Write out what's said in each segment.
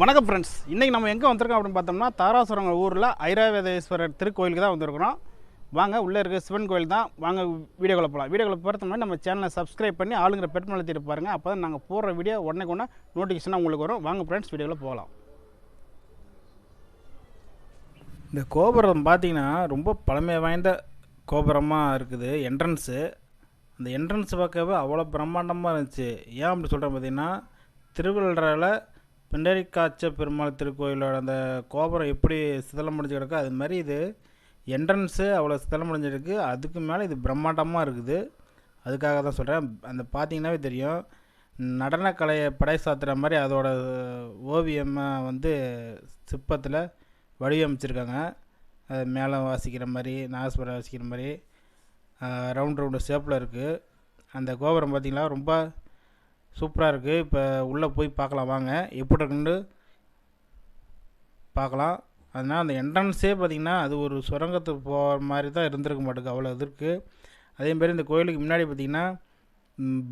வணக்கம் ஃப்ரெண்ட்ஸ் இன்றைக்கி நம்ம எங்கே வந்திருக்கோம் அப்படின்னு பார்த்தோம்னா தாராசுரங்க ஊரில் ஐராவேதேஸ்வரர் திருக்கோயிலுக்கு தான் வந்திருக்கிறோம். வாங்க உள்ளே இருக்க சிவன் கோயில் தான். வாங்க வீடியோக்குள்ள போகலாம் வீடியோக்குள்ள போகிறது முன்னாடி நம்ம சேனலை சப்ஸ்கிரைப் பண்ணி ஆளுங்கிற பெட் மலத்திட்டு பாருங்கள் அப்போ தான் நாங்கள் போடுற வீடியோ உடனே கொண்டா நோட்டிஃபிகேஷனாக உங்களுக்கு வரும். வாங்க ஃப்ரெண்ட்ஸ் வீடியோவில் போகலாம். இந்த கோபுரம் பார்த்தீங்கன்னா ரொம்ப பழமை வாய்ந்த கோபுரமாக இருக்குது. என்ட்ரன்ஸு அந்த என்ட்ரன்ஸ் பார்க்கவே அவ்வளோ பிரம்மாண்டமாக இருந்துச்சு. ஏன் அப்படி சொல்கிறேன் பார்த்திங்கன்னா திருவள்ளுவரில் பிண்டரிக்காச்ச பெருமாள் திருக்கோயிலோட அந்த கோபுரம் எப்படி சிதலம் முடிஞ்சு கிடக்கோ அது மாதிரி இது என்ட்ரன்ஸு அவ்வளோ சிதலம் முடிஞ்சிருக்கு. அதுக்கு மேலே இது பிரம்மாண்டமாக இருக்குது. அதுக்காக தான் சொல்கிறேன் அந்த பார்த்தீங்கன்னாவே தெரியும். நடனக்கலையை படை சாத்துற மாதிரி அதோட ஓவியமாக வந்து சிற்பத்தில் வடிவமைச்சிருக்காங்க. அது மேலே வாசிக்கிற மாதிரி நாகஸ்வரம் வாசிக்கிற மாதிரி ரவுண்ட் ரவுண்டு ஷேப்பில் இருக்குது அந்த கோபுரம் பார்த்திங்களா ரொம்ப சூப்பராக இருக்குது இப்போ உள்ளே போய் பார்க்கலாம் வாங்க. எப்படி இருக்குன்னு பார்க்கலாம் அதனால் அந்த என்ட்ரன்ஸே பார்த்திங்கன்னா அது ஒரு சுரங்கத்துக்கு போகிற மாதிரி தான் இருந்திருக்க மாட்டேங்குது அவ்வளோ இது இருக்குது அதேமாரி இந்த கோயிலுக்கு முன்னாடி பார்த்திங்கன்னா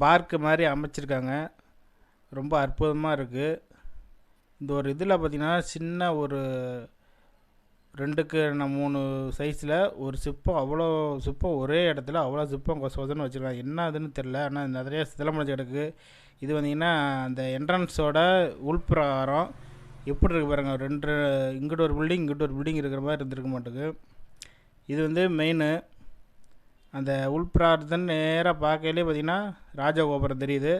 பார்க்கு மாதிரி அமைச்சிருக்காங்க. ரொம்ப அற்புதமாக இருக்குது இந்த ஒரு இதில் பார்த்திங்கன்னா சின்ன ஒரு ரெண்டுக்கு நான் மூணு சைஸில் ஒரு சிப்பம் அவ்வளோ சிப்பம் ஒரே இடத்துல அவ்வளோ சிப்பம் கொச கொசன்னு வச்சுருக்காங்க. என்ன அதுன்னு தெரில ஆனால் நிறைய சிதலமடைஞ்சு கிடக்கு இது வந்தீங்கன்னா அந்த என்ட்ரன்ஸோட உள்பிரகாரம் எப்படி இருக்கு பாருங்கள் ரெண்டு இங்கிட்ட ஒரு பில்டிங் இங்கிட்ட ஒரு பில்டிங் இருக்கிற மாதிரி இருந்திருக்க மாட்டேங்குது இது வந்து மெயின் அந்த உள்பிரார்த்தன் நேராக பார்க்கையிலே பார்த்திங்கன்னா ராஜகோபுரம் தெரியுது.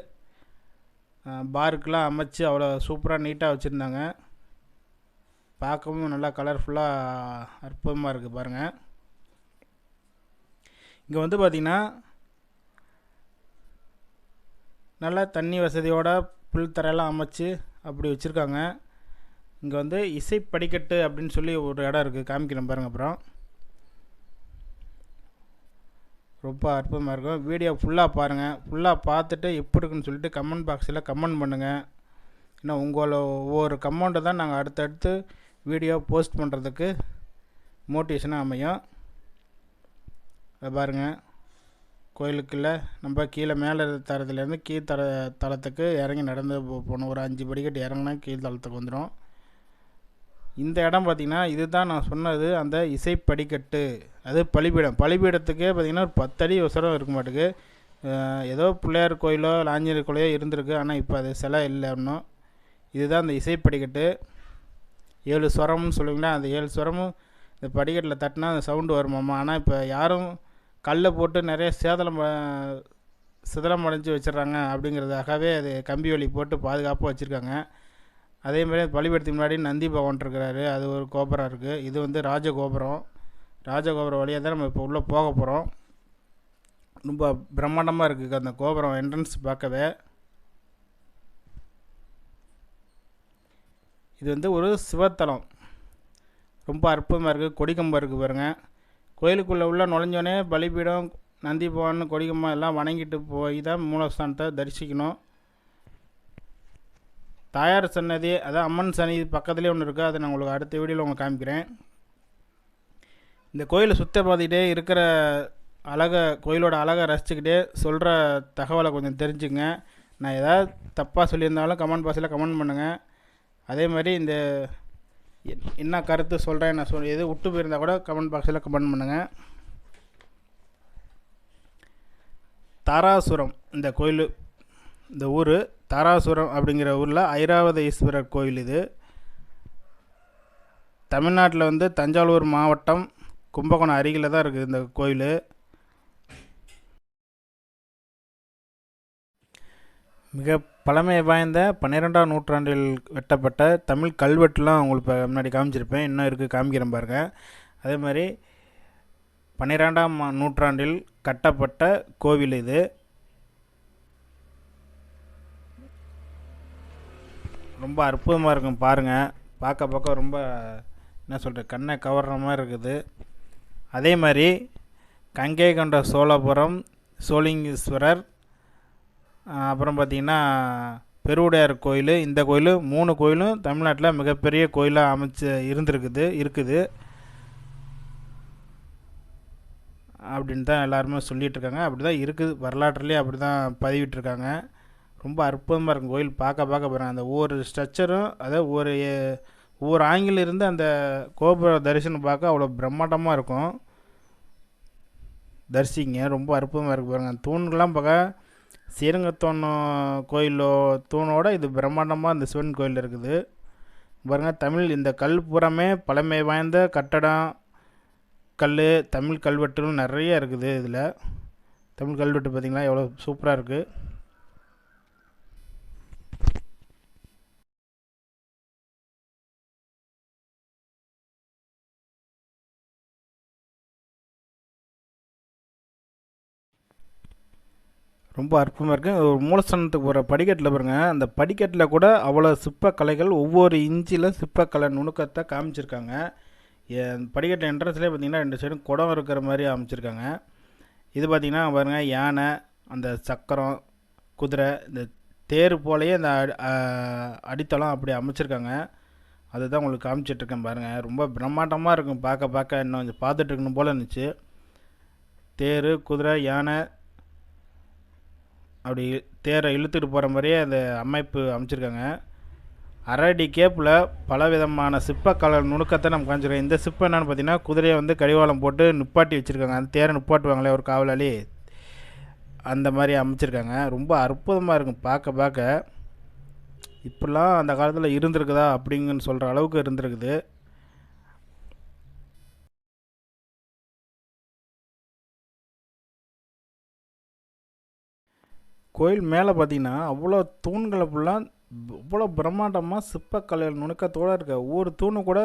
பார்க்கெலாம் அமைச்சு அவ்வளோ சூப்பராக நீட்டாக வச்சுருந்தாங்க. பார்க்கவும் நல்லா கலர்ஃபுல்லாக அற்புதமாக இருக்குது பாருங்கள் இங்கே வந்து பார்த்திங்கன்னா நல்லா தண்ணி வசதியோட புல் தரையெல்லாம் அமைச்சு அப்படி வச்சுருக்காங்க. இங்கே வந்து இசை படிக்கட்டு அப்படின்னு சொல்லி ஒரு இடம் இருக்குது காமிக்கிறேன் பாருங்கள் அப்புறம். ரொம்ப அற்புதமாக இருக்கும். வீடியோ ஃபுல்லாக பாருங்கள் ஃபுல்லாக பார்த்துட்டு எப்படி இருக்குன்னு சொல்லிட்டு கமெண்ட் பாக்ஸில் கமெண்ட் பண்ணுங்கள் ஏன்னா உங்களோட ஒவ்வொரு கமெண்ட்டை தான் நாங்கள் அடுத்தடுத்து வீடியோ போஸ்ட் பண்ணுறதுக்கு மோட்டிவேஷனாக அமையும். அதை பாருங்கள் கோயிலுக்குள்ளே நம்ம கீழே மேலே தரத்துலேருந்து கீழ் தர தளத்துக்கு இறங்கி நடந்து போகணும். ஒரு அஞ்சு படிக்கட்டு இறங்கினா கீழ் தளத்துக்கு வந்துடும். இந்த இடம் பார்த்திங்கன்னா இதுதான் நான் சொன்னது அந்த இசை படிக்கட்டு அது பலிபீடம். பலிபீடத்துக்கே பார்த்திங்கன்னா ஒரு பத்தடி உசரம் இருக்க மாட்டுக்கு. ஏதோ பிள்ளையார் கோயிலோ ஆஞ்சநேயர் கோயிலோ இருந்திருக்கு. ஆனால் இப்போ அது சிலை இல்லை இன்னும். இதுதான் அந்த இசை படிக்கட்டு ஏழு ஸ்வரம்னு சொல்லுவீங்களா? அந்த ஏழு ஸ்வரமும் இந்த படிக்கட்டில் தட்டினா அந்த சவுண்டு வருமாம்மா ஆனால் இப்போ யாரும் கல்லை போட்டு நிறைய சேதலம் சிதலம் அடைஞ்சு வச்சிடுறாங்க அப்படிங்கிறதுக்காகவே அது கம்பி வலி போட்டு பாதுகாப்பாக வச்சுருக்காங்க. அதே மாதிரி பலிபீடத்துக்கு முன்னாடி நந்தி பகவான் இருக்கிறாரு. அது ஒரு கோபுரம் இருக்குது இது வந்து ராஜகோபுரம். ராஜகோபுரம் வழியாக தான் நம்ம இப்போ உள்ளே போக போகிறோம் ரொம்ப பிரம்மாண்டமாக இருக்குது அந்த கோபுரம் என்ட்ரன்ஸ் பார்க்கவே. இது வந்து ஒரு சிவத்தலம். ரொம்ப அற்புதமாக இருக்குது கொடிக்கம்பம் இருக்குது பாருங்கள் கோயிலுக்குள்ளே உள்ள நுழைஞ்சோடனே பலிபீடம் நந்தி பகவான் கொடிகம்மா எல்லாம் வணங்கிட்டு போய் தான் மூலஸ்தானத்தை தரிசிக்கணும். தாயார் சன்னதி அதான் அம்மன் சன்னதி பக்கத்துலேயே ஒன்று இருக்குது அதை நான் உங்களுக்கு அடுத்த வீடியோவில் உங்களுக்கு காமிக்கிறேன். இந்த கோயிலை சுத்த பார்த்துக்கிட்டே இருக்கிற அழகை கோயிலோட அழகை ரசிச்சுக்கிட்டே சொல்கிற தகவலை கொஞ்சம் தெரிஞ்சுங்க. நான் ஏதாவது தப்பாக சொல்லியிருந்தாலும் கமெண்ட் பாக்ஸில் கமெண்ட் பண்ணுங்கள் அதே மாதிரி இந்த என்ன கருத்து சொல்கிறேன் நான் சொல் எது விட்டு போயிருந்தால் கூட கமெண்ட் பாக்ஸில் கமெண்ட் பண்ணுங்கள் தாராசுரம் இந்த கோயில் இந்த ஊர் தாராசுரம் அப்படிங்கிற ஊரில் ஐராவத ஈஸ்வரர் கோயில் இது. தமிழ்நாட்டில் வந்து தஞ்சாவூர் மாவட்டம் கும்பகோணம் அருகில் தான் இருக்குது இந்த கோயில். மிக பழமை வாய்ந்த பன்னிரெண்டாம் நூற்றாண்டில் வெட்டப்பட்ட தமிழ் கல்வெட்டுலாம் உங்களுக்கு முன்னாடி காமிச்சிருப்பேன். இன்னும் இருக்குது காமிக்கிறேன் பாருங்கள் அதே மாதிரி பன்னிரெண்டாம் நூற்றாண்டில் கட்டப்பட்ட கோவில் இது. ரொம்ப அற்புதமாக இருக்கும் பாருங்கள் பார்க்க பார்க்க ரொம்ப என்ன சொல்கிறது கண்ணை கவர்ற மாதிரி இருக்குது. அதே மாதிரி கங்கை கொண்ட சோழபுரம் சோழிங்கீஸ்வரர் அப்புறம் பார்த்திங்கன்னா பெருவுடையார் கோயில் இந்த கோயில் மூணு கோயிலும் தமிழ்நாட்டில் மிகப்பெரிய கோயிலாக அமைச்சு இருந்திருக்குது இருக்குது. அப்படின்னு தான் எல்லாருமே சொல்லிகிட்ருக்காங்க அப்படி தான் இருக்குது. வரலாற்றுலேயே அப்படி தான் பதிவிட்டுருக்காங்க ரொம்ப அற்புதமாக இருக்கும் கோயில். பார்க்க பார்க்க பாருங்கள் அந்த ஒவ்வொரு ஸ்ட்ரக்சரும் அதாவது ஒரு ஒவ்வொரு ஆங்கில இருந்து அந்த கோபுர தரிசனம் பார்க்க அவ்வளோ பிரம்மாண்டமாக இருக்கும். தரிசிங்க. ரொம்ப அற்புதமாக இருக்குது பாருங்கள் தூண்கள்லாம் பார்க்க ஸ்ரீரங்கத்தோணம் கோயிலோ தூணோட இது பிரம்மாண்டமாக இந்த சிவன் கோயில் இருக்குது. பாருங்கள் தமிழ் இந்த கல் புறமே பழமை வாய்ந்த கட்டடம் கல் தமிழ் கல்வெட்டுகள் நிறைய இருக்குது இதில். தமிழ் கல்வெட்டு பார்த்திங்கன்னா எவ்வளோ சூப்பராக இருக்குது ரொம்ப அற்புதமாக இருக்குது ஒரு மூலஸ்தானத்துக்கு போகிற படிக்கட்டில் பாருங்கள் அந்த படிக்கட்டில் கூட அவ்வளோ சிற்பக்கலைகள் ஒவ்வொரு இன்ச்சில் சிற்பக்கலை நுணுக்கத்தை காமிச்சிருக்காங்க. என் படிக்கட்டு என்ட்ரன்ஸ்லேயே பார்த்தீங்கன்னா ரெண்டு சைடும் குடம் இருக்கிற மாதிரி அமைச்சிருக்காங்க இது பார்த்திங்கன்னா பாருங்கள் யானை அந்த சக்கரம் குதிரை இந்த தேர் போலேயே அந்த அடித்தளம் அப்படி அமைச்சிருக்காங்க. அதுதான் உங்களுக்கு காமிச்சிட்ருக்கேன் பாருங்கள் ரொம்ப பிரம்மாண்டமாக இருக்கும். பார்க்க பார்க்க இன்னும் கொஞ்சம் பார்த்துட்ருக்கணும் போல் இருந்துச்சு. தேர் குதிரை யானை அப்படி தேரை இழுத்துட்டு போகிற மாதிரியே அந்த அமைப்பு அமைச்சிருக்காங்க. அரடி கேப்பில் பல விதமான சிற்பக்கலை நுணுக்கத்தை நம்ம காமிச்சிருக்கோம். இந்த சிற்பம் என்னென்னு பார்த்தீங்கன்னா குதிரையை வந்து கடிவாளம் போட்டு நிப்பாட்டி வச்சுருக்காங்க. அந்த தேரை நிப்பாட்டுவாங்களே ஒரு காவலாளி. அந்த மாதிரி அமைச்சிருக்காங்க. ரொம்ப அற்புதமாக இருக்கும் பார்க்க பார்க்க. இப்படிலாம் அந்த காலத்தில் இருந்திருக்குதா அப்படிங்கன்னு சொல்கிற அளவுக்கு இருந்திருக்குது. கோயில் மேலே பார்த்தீங்கன்னா அவ்வளோ தூண்களை ஃபுல்லாக அவ்வளோ பிரம்மாண்டமாக சிற்பக்கலை நுணுக்கத்தோடு இருக்க. ஒவ்வொரு தூணு கூட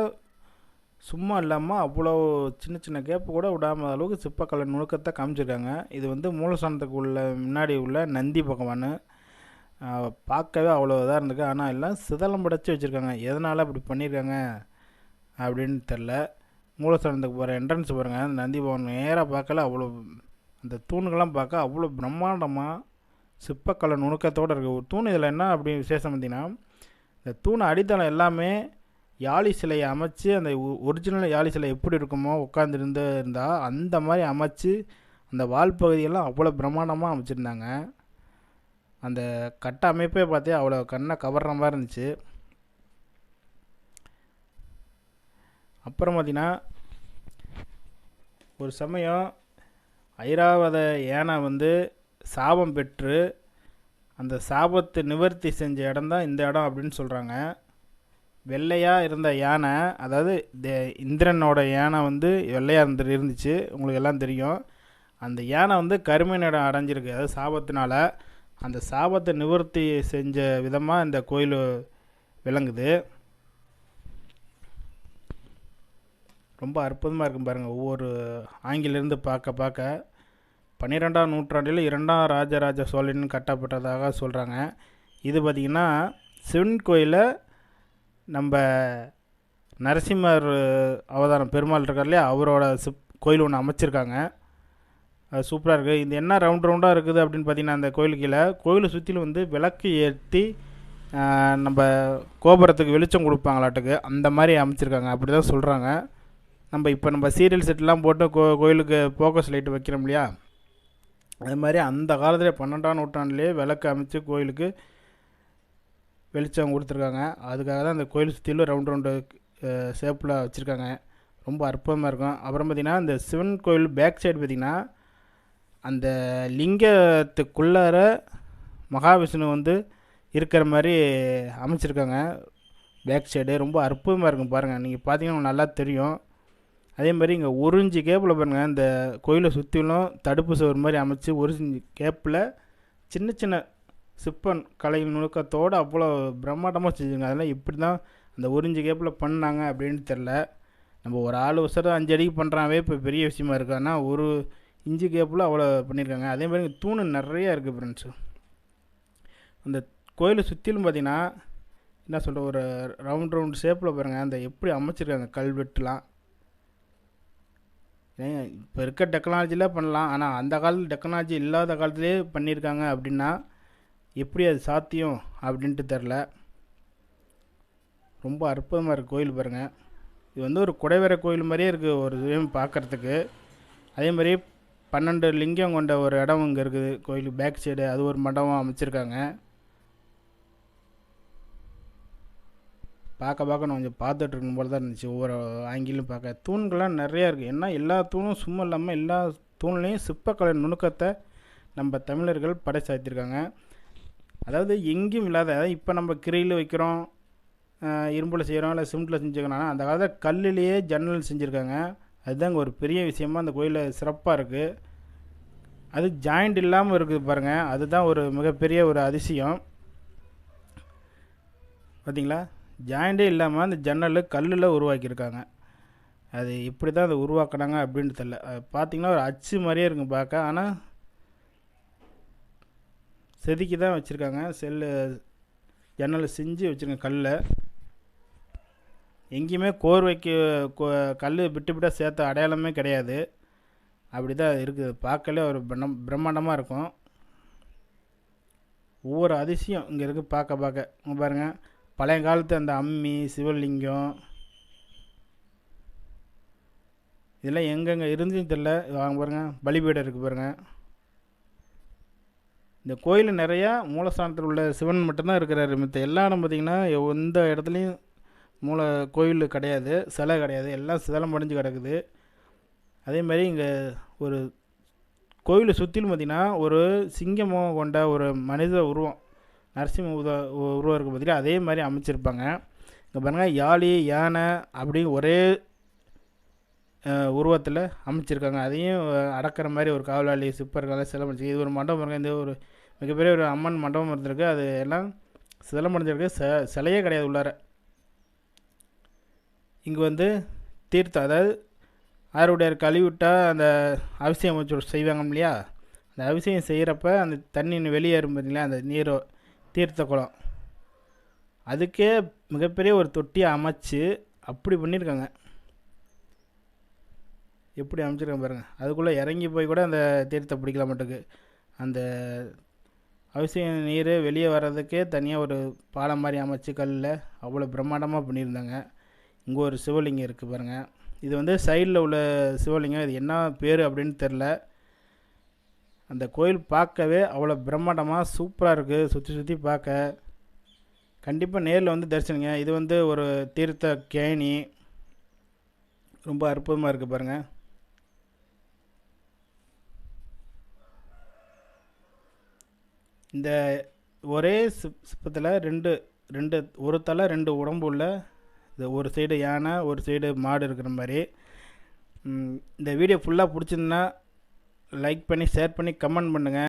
சும்மா இல்லாமல் அவ்வளோ சின்ன சின்ன கேப்பு கூட விடாம அளவுக்கு சிற்பக்கலை நுணுக்கத்தை காமிச்சிருக்காங்க. இது வந்து மூலஸ்தானத்துக்கு உள்ள முன்னாடி உள்ள நந்தி பகவான். பார்க்கவே அவ்வளோ இதாக இருந்திருக்கு. ஆனால் எல்லாம் சிதலம் படைச்சி வச்சுருக்காங்க. எதனால் அப்படி பண்ணியிருக்காங்க அப்படின்னு தெரில மூலஸ்தானத்துக்கு போகிற என்ட்ரன்ஸ் பாருங்கள் நந்தி பவன் நேராக பார்க்கல. அவ்வளோ அந்த தூண்கள்லாம் பார்க்க அவ்வளோ பிரம்மாண்டமாக சிற்பக்கலை நுணுக்கத்தோடு இருக்குது ஒரு தூண் இதில் என்ன அப்படி விசேஷம் பார்த்தீங்கன்னா இந்த தூண் அடித்தளம் எல்லாமே யாழி சிலையை அமைச்சு அந்த ஒரிஜினல் யாழி சிலை எப்படி இருக்குமோ உட்காந்துருந்து இருந்தால் அந்த மாதிரி அமைச்சு அந்த வால் பகுதியெல்லாம் அவ்வளோ பிரம்மாண்டமாக அமைச்சிருந்தாங்க. அந்த கட்ட அமைப்பே பார்த்தே அவ்வளோ கண்ணை கவர்ற மாதிரி இருந்துச்சு. அப்புறம் பார்த்தீங்கன்னா ஒரு சமயம் ஐராவத யானை வந்து சாபம் பெற்று அந்த சாபத்தை நிவர்த்தி செஞ்ச இடம் தான் இந்த இடம் அப்படின்னு சொல்கிறாங்க வெள்ளையாக இருந்த யானை அதாவது இந்திரனோட யானை வந்து வெள்ளையாக இருந்து இருந்துச்சு. உங்களுக்கு எல்லாம் தெரியும். அந்த யானை வந்து கருமையினிடம் அடைஞ்சிருக்கு. அதாவது சாபத்தினால் அந்த சாபத்தை நிவர்த்தி செஞ்ச விதமாக இந்த கோயில் விளங்குது. ரொம்ப அற்புதமாக இருக்கும் பாருங்கள் ஒவ்வொரு ஆங்கிலிருந்து பார்க்க பார்க்க. பன்னிரெண்டாம் நூற்றாண்டில் இரண்டாம் ராஜராஜ சோழன் கட்டப்பட்டதாக சொல்கிறாங்க இது பார்த்திங்கன்னா சிவன் கோயிலை நம்ம நரசிம்மர் அவதாரம் பெருமாள் இருக்கார் இல்லையா அவரோட சிப் கோயில் ஒன்று அமைச்சிருக்காங்க. அது சூப்பராக இருக்குது இது என்ன ரவுண்ட் ரவுண்டாக இருக்குது அப்படின்னு பார்த்தீங்கன்னா அந்த கோயிலுக்கு கீழே கோயிலை சுற்றிலும் வந்து விளக்கு ஏற்றி நம்ம கோபுரத்துக்கு வெளிச்சம் கொடுப்பாங்களாட்டுக்கு அந்த மாதிரி அமைச்சிருக்காங்க. அப்படி தான் சொல்கிறாங்க நம்ம இப்போ நம்ம சீரியல் செட்லாம் போட்டு கோ கோயிலுக்கு ஃபோக்கஸ் லைட் வைக்கிறோம் இல்லையா? அது மாதிரி அந்த காலத்தில் பன்னெண்டாம் நூற்றாண்டுலேயே விளக்கு அமைச்சு கோயிலுக்கு வெளிச்சம் கொடுத்துருக்காங்க. அதுக்காக தான் அந்த கோயில் சுற்றிலும் ரவுண்ட் ரவுண்டு ஷேப்பில் வச்சுருக்காங்க. ரொம்ப அற்புதமாக இருக்கும். அப்புறம் பார்த்திங்கன்னா இந்த சிவன் கோயில் பேக் சைடு பார்த்திங்கன்னா அந்த லிங்கத்துக்குள்ளார மகாவிஷ்ணு வந்து இருக்கிற மாதிரி அமைச்சிருக்காங்க. பேக் சைடு ரொம்ப அற்புதமாக இருக்கும் பாருங்கள் நீங்கள் பார்த்தீங்கன்னா நல்லா தெரியும். அதே மாதிரி இங்கே உறிஞ்சி கேப்பில் பாருங்கள் இந்த கோயிலை சுற்றிலும் தடுப்பு சுவர் மாதிரி அமைச்சு உறிஞ்சி கேப்பில் சின்ன சின்ன சிப்பன் கலை நுணுக்கத்தோடு அவ்வளோ பிரம்மாண்டமாக செஞ்சுருங்க அதெல்லாம் இப்படி தான் அந்த உறிஞ்சி கேப்பில் பண்ணாங்க அப்படின்னு தெரில நம்ம ஒரு ஆள் வருஷம் அஞ்சு அடிக்கு பண்ணுறாவே இப்போ பெரிய விஷயமா இருக்குது ஆனால் ஒரு இஞ்சி கேப்பில் அவ்வளோ பண்ணியிருக்காங்க அதே மாதிரி இங்கே தூணு நிறையா இருக்குது ஃப்ரெண்ட்ஸு அந்த கோயிலை சுற்றிலும் பார்த்திங்கன்னா என்ன சொல்கிற ஒரு ரவுண்ட் ரவுண்ட் ஷேப்பில் பாருங்கள் அந்த எப்படி அமைச்சிருக்காங்க கல்வெட்டுலாம். இப்போ இருக்க டெக்னாலஜியில் பண்ணலாம். ஆனால் அந்த காலத்தில் டெக்னாலஜி இல்லாத காலத்திலே பண்ணியிருக்காங்க அப்படின்னா எப்படி அது சாத்தியம் அப்படின்ட்டு தெரில ரொம்ப அற்புதமாக இருக்குது கோயில் பாருங்கள் இது வந்து ஒரு குடைவர கோயில் மாதிரியே இருக்குது ஒரு இதுவும் பார்க்குறதுக்கு அதே மாதிரி பன்னெண்டு லிங்கம் கொண்ட ஒரு இடம் இங்கே இருக்குது கோயிலுக்கு பேக் சைடு அது ஒரு மண்டபம் அமைச்சிருக்காங்க. பார்க்க பார்க்க நான் கொஞ்சம் பார்த்துட்டு இருக்கும் போல தான் இருந்துச்சு. ஒவ்வொரு ஆங்கிலும் பார்க்க. தூண்கள்லாம் நிறையா இருக்குது ஏன்னா எல்லா தூணும் சும்மா இல்லாமல் எல்லா தூண்லேயும் சிற்பக்கலை நுணுக்கத்தை நம்ம தமிழர்கள் படைச்சாத்திருக்காங்க அதாவது எங்கேயும் இல்லாத அதாவது இப்போ நம்ம கிரையில் வைக்கிறோம் இரும்பில் செய்கிறோம் இல்லை சிமெண்ட்டில் செஞ்சுக்கணும் அந்த காலத்தில் கல்லுலேயே ஜன்னல் செஞ்சுருக்காங்க. அதுதாங்க ஒரு பெரிய விஷயமா அந்த கோயிலில் சிறப்பாக இருக்குது அது ஜாயிண்ட் இல்லாமல் இருக்குது பாருங்கள் அதுதான் ஒரு மிகப்பெரிய ஒரு அதிசயம். பார்த்தீங்களா ஜாயிண்டே இல்லாமல் அந்த ஜன்னல் கல்லில் உருவாக்கியிருக்காங்க. அது இப்படி தான் அதை உருவாக்குனாங்க அப்படின்னு தெரில அது பார்த்தீங்கன்னா ஒரு அச்சு மாதிரியே இருக்கும் பார்க்க. ஆனால் செதுக்கி தான் வச்சுருக்காங்க. செல்லு ஜன்னலை செஞ்சு வச்சுருக்காங்க கல்லில் எங்கேயுமே கோர்வைக்கு கல் விட்டு விட்டால் சேர்த்த அடையாளமே கிடையாது. அப்படி தான் இருக்குது. பார்க்கலே ஒரு பிரம்ம பிரம்மாண்டமாக இருக்கும். ஒவ்வொரு அதிசயம் இங்கே இருக்குது பார்க்க பார்க்க. பாருங்கள் பழைய காலத்து அந்த அம்மி சிவலிங்கம் இதெல்லாம் எங்கெங்கே இருந்துச்சுன்னு தெரில வாங்க பாருங்கள் பலிபீடம் இருக்குது பாருங்கள் இந்த கோயில் நிறையா மூலஸ்தானத்தில் உள்ள சிவன் மட்டும்தான் இருக்கிறாரு மித்த. எல்லா இடம் பார்த்திங்கன்னா எந்த இடத்துலையும் மூல கோயில் கிடையாது சிலை கிடையாது. எல்லாம் சிதலம் அடைஞ்சு கிடக்குது. அதே மாதிரி இங்கே ஒரு கோயிலை சுற்றிலும் பார்த்திங்கன்னா ஒரு சிங்கமோ கொண்ட ஒரு மனித உருவம். நரசிம்ம உத உருவம் இருக்குது அதே மாதிரி அமைச்சிருப்பாங்க. இங்கே பாருங்கள் யாழி யானை அப்படின்னு ஒரே உருவத்தில் அமைச்சிருக்காங்க. அதையும் அடக்கிற மாதிரி ஒரு காவலாளி சிப்பர்கள் சிலம் அடிச்சு இது ஒரு மண்டபம் இருக்குது இந்த ஒரு மிகப்பெரிய ஒரு அம்மன் மண்டபம் இருந்திருக்கு. அது எல்லாம் சிலம் அடைஞ்சிருக்கு. ச சிலையே கிடையாது உள்ளார. இங்கே வந்து தீர்த்தம் அதாவது ஆறுடையார் கழுவிட்டால் அந்த அபிஷேகம் செய்வாங்க இல்லையா? அந்த அபிஷேகம் செய்கிறப்ப அந்த தண்ணி வெளியேறும் பார்த்தீங்களா அந்த நீரோ தீர்த்த குளம் அதுக்கே மிகப்பெரிய ஒரு தொட்டியை அமைச்சு அப்படி பண்ணியிருக்காங்க. எப்படி அமைச்சிருக்காங்க பாருங்கள் அதுக்குள்ளே இறங்கி போய் கூட அந்த தீர்த்தம் பிடிக்கல மாட்டுக்கு. அந்த அவசியம் நீர் வெளியே வர்றதுக்கே தனியாக ஒரு பாலம் மாதிரி அமைச்சு கல்லில் அவ்வளோ பிரம்மாண்டமாக பண்ணியிருந்தாங்க. இங்கே ஒரு சிவலிங்கம் இருக்குது பாருங்கள் இது வந்து சைடில் உள்ள சிவலிங்கம். இது என்ன பேர் அப்படின்னு தெரில அந்த கோயில் பார்க்கவே அவ்வளோ பிரம்மாண்டமாக சூப்பராக இருக்குது சுற்றி சுற்றி பார்க்க. கண்டிப்பாக நேரில் வந்து தரிசனிங்க. இது வந்து ஒரு தீர்த்த கேணி. ரொம்ப அற்புதமாக இருக்குது பாருங்கள் இந்த ஒரே சிப்பத்தில் சிற்பத்தில் ரெண்டு ரெண்டு ஒரு தலை ரெண்டு உடம்பு உள்ள இந்த ஒரு சைடு யானை ஒரு சைடு மாடு இருக்கிற மாதிரி. இந்த வீடியோ ஃபுல்லாக பிடிச்சிருந்தா லைக் பண்ணி ஷேர் பண்ணி கமெண்ட் பண்ணுங்கள்